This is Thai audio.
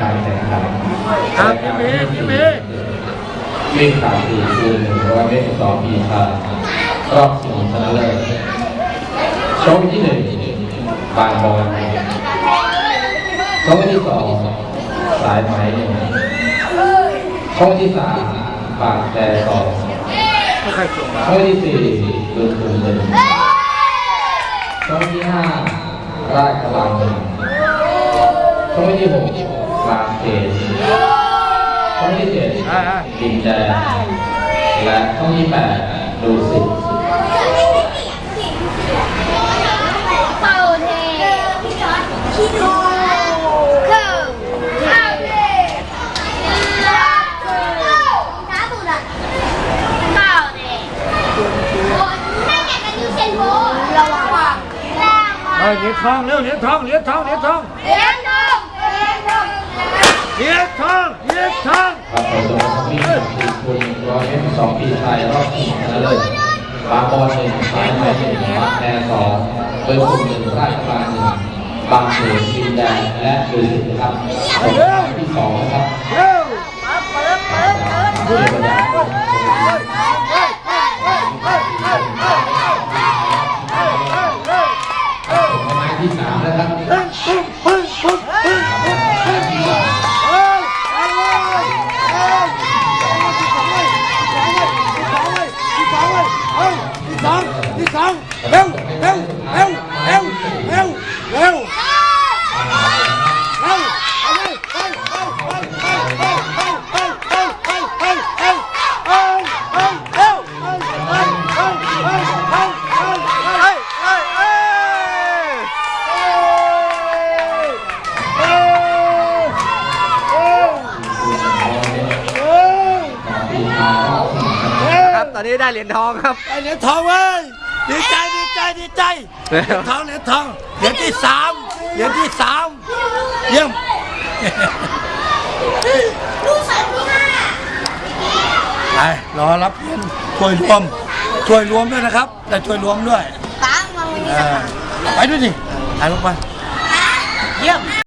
การแข่งขันครับพี่เมย์พี่เมย์วิ่งสามสี่คูณหนึ่งร้อยเมตรสองปีชารอบชิงชนะเลิศโชว์ที่หนึ่งบางบอลโชว์ที่สองสายไหมหนึ่งโชว์ที่สามบางแต่สองใครส่งโชว์ที่สี่ลุนทุนหนึ่งโชว์ที่ห้าราชกำลังหนึ่งโชว์ที่หก บางเขนช่องที่เจ็ดดินแดงและช่องที่แปดดูสิตเป่าเทคิดว่าเหรียญทองเร็วหรียญทองเหรียญทองเหรียญทอง เหรียญทองเหรียญทองครับผมจะมาวิ่งสี่คูณร้อยเมตรสองปีชายรอบชิงชนะเลิศบางบอลหนึ่งสายไหมหนึ่งบางแพรสองเบอร์คุณหนึ่งราชกำลังหนึ่งบางเขนดินแดงและดูสิครับที่สองนะครับเร็วเพื่อบรรดาผมหมายที่สามนะครับ ปึ้งปึ้งปึ้งปึ้งปึ้งปึ้งปึ้งเอ้ยเอาเลยเอ้ยที่สองเลยที่สองเลยเอ้ย ที่สองเร็วเร็วเร็วเร็วเร็ว อนนี้ได้เหรียญทองครับไอเหรียญทองเว้ยดีใจดีใจดีใจเหรียญทองเหรียญทองเหรียญที่สามเหรียญที่สามเยี่ยมลูกสาวที่ห้าไปรอรับเหรียญช่วยรวม ช่วยรวมด้วยนะครับแต่ช่วยรวมด้วยป้ามาวันนี้เออไปด้วยดิถ่ายลงไปเยี่ยม